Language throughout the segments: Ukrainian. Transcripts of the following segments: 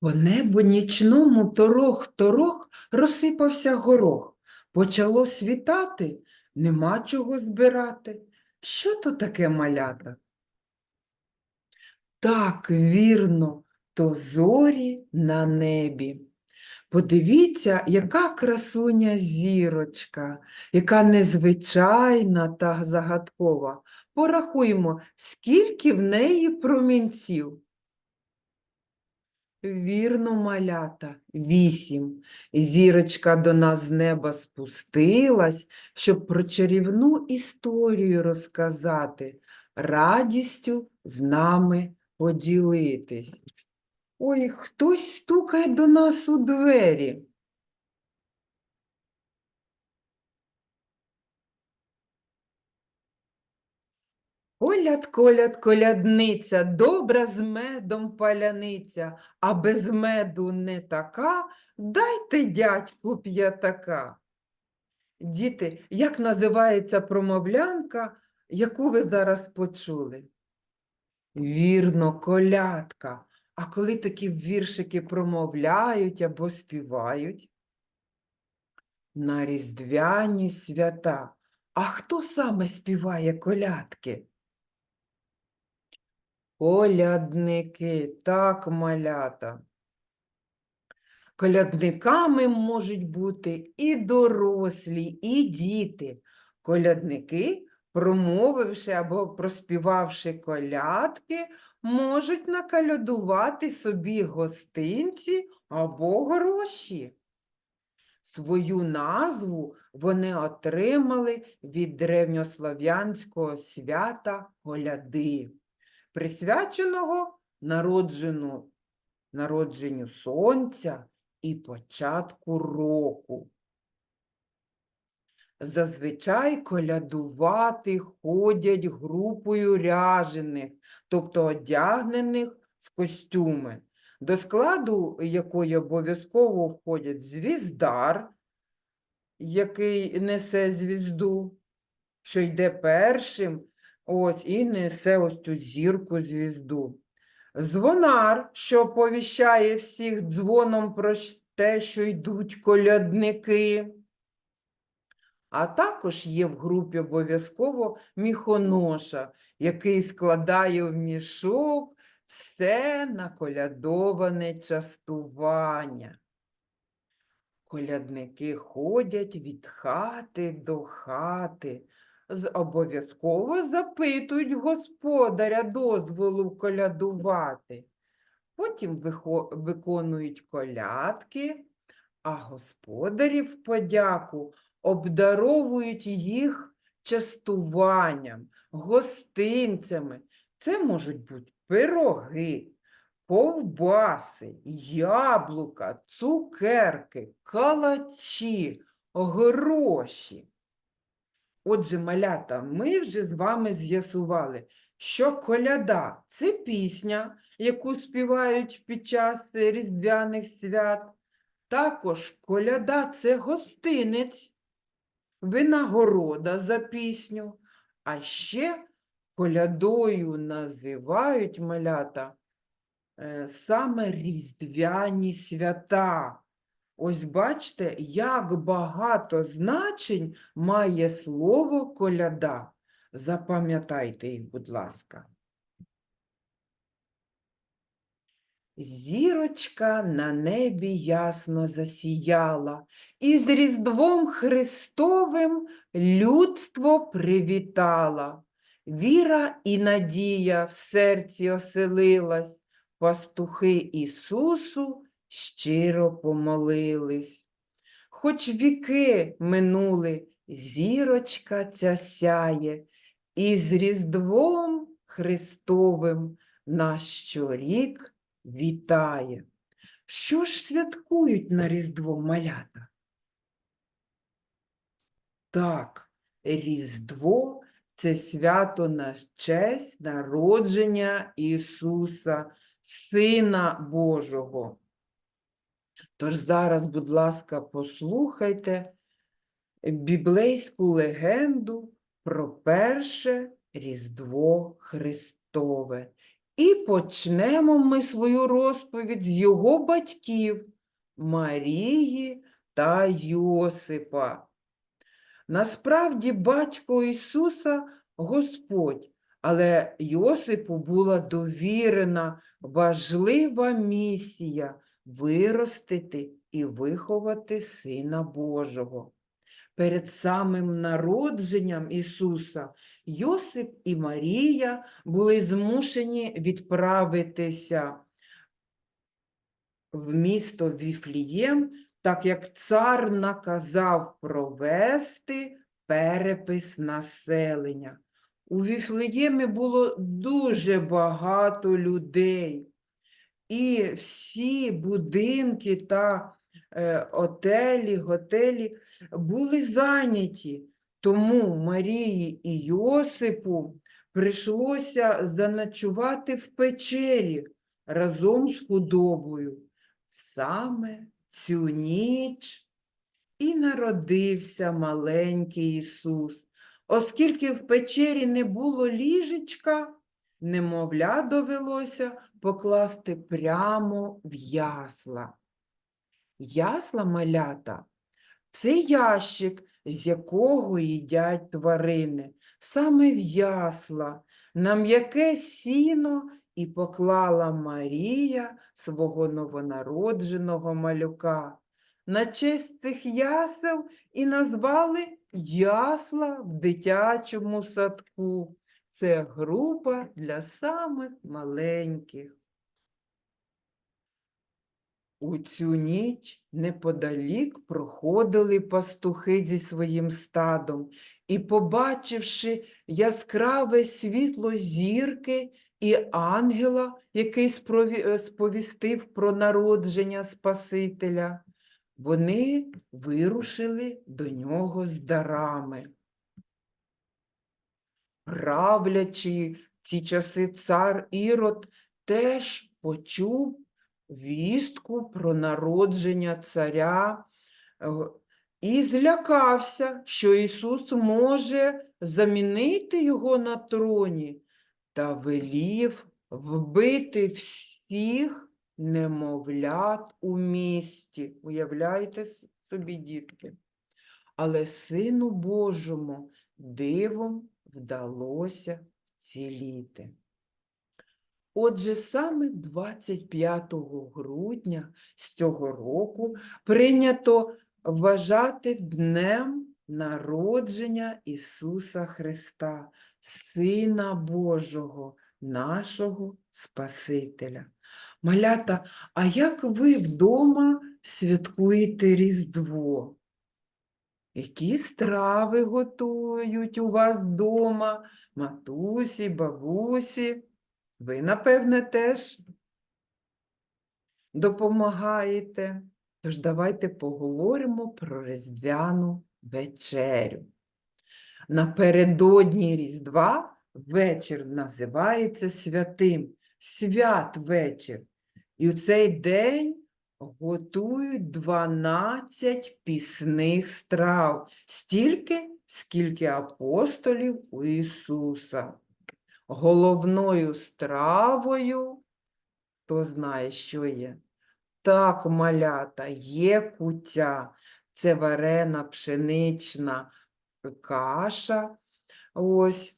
По небу нічному торох-торох розсипався горох. Почало світати, нема чого збирати. Що то таке малята? Так, вірно, то зорі на небі. Подивіться, яка красуня зірочка, яка незвичайна та загадкова. Порахуємо, скільки в неї промінців. Вірно, малята, вісім. Зірочка до нас з неба спустилась, щоб про чарівну історію розказати, радістю з нами поділитись. Ой, хтось стукає до нас у двері. Коляд, коляд, колядниця, добра з медом паляниця, а без меду не така, дайте дядьку п'ятака. Діти, як називається промовлянка, яку ви зараз почули? Вірно, колядка. А коли такі віршики промовляють або співають? На різдвяні свята. А хто саме співає колядки? Колядники, так, малята. Колядниками можуть бути і дорослі, і діти. Колядники, промовивши або проспівавши колядки, можуть накалядувати собі гостинці або гроші. Свою назву вони отримали від древньослов'янського свята коляди, присвяченого народжену, народженню сонця і початку року. Зазвичай колядувати ходять групою ряжених, тобто одягнених в костюми, до складу якої обов'язково входять звіздар, який несе звізду, що йде першим, ось, і несе ось цю зірку звізду. Звонар, що оповіщає всіх дзвоном про те, що йдуть колядники. А також є в групі обов'язково міхоноша, який складає в мішок все наколядоване частування. Колядники ходять від хати до хати, обов'язково запитують господаря дозволу колядувати. Потім виконують колядки, а господарі в подяку обдаровують їх частуванням, гостинцями. Це можуть бути пироги, ковбаси, яблука, цукерки, калачі, гроші. Отже, малята, ми вже з вами з'ясували, що коляда це пісня, яку співають під час різдвяних свят. Також коляда це гостинець, винагорода за пісню. А ще колядою називають малята е, саме різдвяні свята. Ось бачите, як багато значень має слово коляда. Запам'ятайте їх, будь ласка. Зірочка на небі ясно засіяла, і з Різдвом Христовим людство привітала. Віра і надія в серці оселилась, пастухи Ісусу щиро помолились. Хоч віки минули, зірочка ця сяє, і з Різдвом Христовим нас щорік вітає. Що ж святкують на Різдво малята? Так, Різдво це свято на честь народження Ісуса, Сина Божого. Тож зараз, будь ласка, послухайте біблейську легенду про перше Різдво Христове І почнемо ми свою розповідь з його батьків Марії та Йосипа. Насправді батько Ісуса Господь, але Йосипу була довірена важлива місія виростити і виховати Сина Божого. Перед самим народженням Ісуса Йосип і Марія були змушені відправитися в місто Віфлієм, так як цар наказав провести перепис населення. У Віфлеємі було дуже багато людей, і всі будинки та е, отелі, готелі були зайняті. Тому Марії і Йосипу прийшлося заночувати в печері разом з худобою. Саме цю ніч і народився маленький Ісус. Оскільки в печері не було ліжечка, немовля довелося покласти прямо в ясла. Ясла малята це ящик, з якого їдять тварини, саме в ясла, на м'яке сіно і поклала Марія свого новонародженого малюка. На честь цих ясел і назвали ясла в дитячому садку. Це група для самих маленьких. У цю ніч неподалік проходили пастухи зі своїм стадом і, побачивши яскраве світло зірки і ангела, який е, сповістив про народження Спасителя, вони вирушили до нього з дарами. Правлячий ці часи цар Ірод теж почув вістку про народження царя е, і злякався, що Ісус може замінити його на троні, та велів вбити всіх немовлят у місті. Уявляєте собі, дітки? Але Сину Божому дивом вдалося вціліти. Отже, саме 25 грудня з цього року прийнято вважати днем народження Ісуса Христа, Сина Божого, нашого Спасителя. Малята, а як ви вдома святкуєте Різдво? Які страви готують у вас вдома, матусі, бабусі? Ви, напевне, теж допомагаєте. Тож давайте поговоримо про Різдвяну вечерю. Напередодні Різдва вечір називається святим, святвечір. І у цей день готують 12 пісних страв, стільки, скільки апостолів у Ісуса. Головною стравою, хто знає, що є? Так, малята, є куття. Це варена пшенична каша. Ось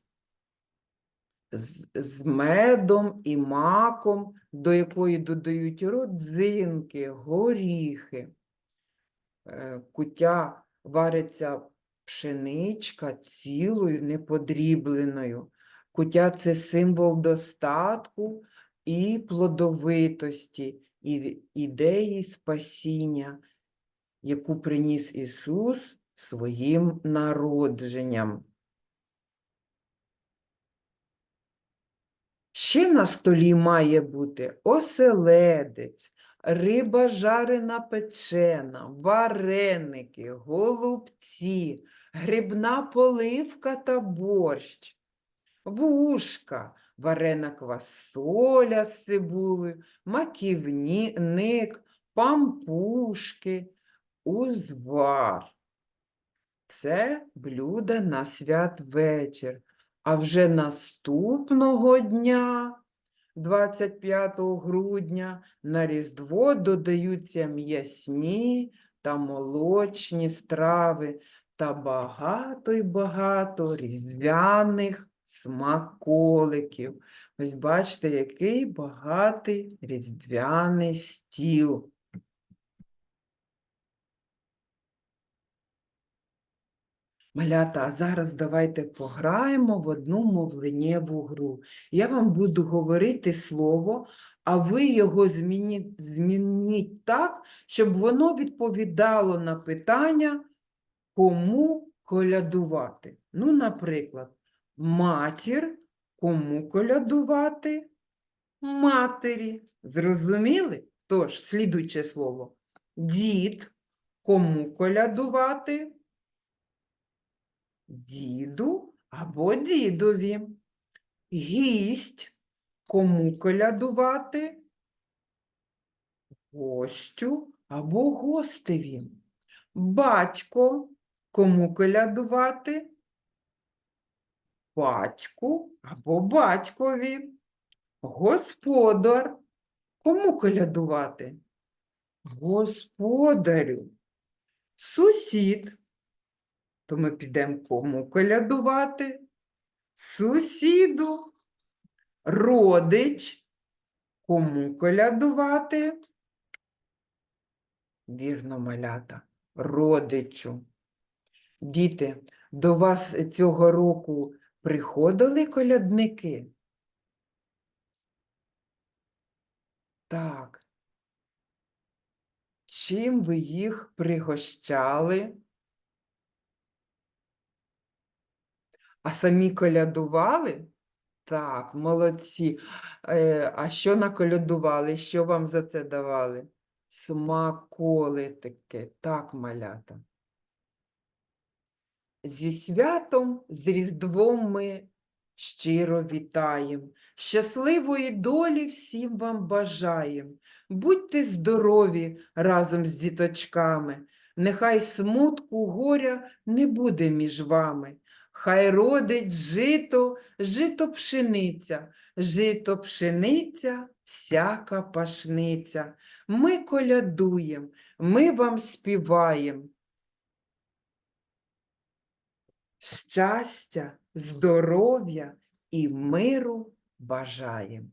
з, з медом і маком, до якої додають родзинки, горіхи. Е, Куття вариться пшеничка цілою, неподрібленою. Куття це символ достатку і плодовитості, і ідеї спасіння, яку приніс Ісус своїм народженням. Ще на столі має бути оселедець, риба жарена печена, вареники, голубці, грибна поливка та борщ, вушка, варена квасоля з цибулею, маківник, пампушки, узвар. Це блюда на святвечір. А вже наступного дня 25 грудня на Різдво додаються м'ясні та молочні страви та багато й багато різдвяних смаколиків. Ось бачите, який багатий різдвяний стіл. Малята, а зараз давайте пограємо в одну мовленнєву гру. Я вам буду говорити слово, а ви його змініть, змініть так, щоб воно відповідало на питання, кому колядувати. Ну, наприклад, матір, кому колядувати? Матері. Зрозуміли? Тож, слідуюче слово. Дід, кому колядувати? Діду або дідові. Гість, кому колядувати? Гостю або гостеві. Батько, кому колядувати? Батьку або батькові. Господар, кому колядувати? Господарю. Сусід, то ми підемо кому колядувати? Сусіду. Родич, кому колядувати? Вірно, малята, родичу. Діти, до вас цього року приходили колядники? Так. Чим ви їх пригощали? А самі колядували? Так, молодці. Е, а що наколядували? Що вам за це давали? Смаколитики. Так, малята. Зі святом, з Різдвом ми щиро вітаємо. Щасливої долі всім вам бажаєм. Будьте здорові разом з діточками. Нехай смутку горя не буде між вами. Хай родить жито, жито пшениця, жито пшениця, всяка пашниця. Ми колядуєм, ми вам співаєм. Щастя, здоров'я і миру бажаєм.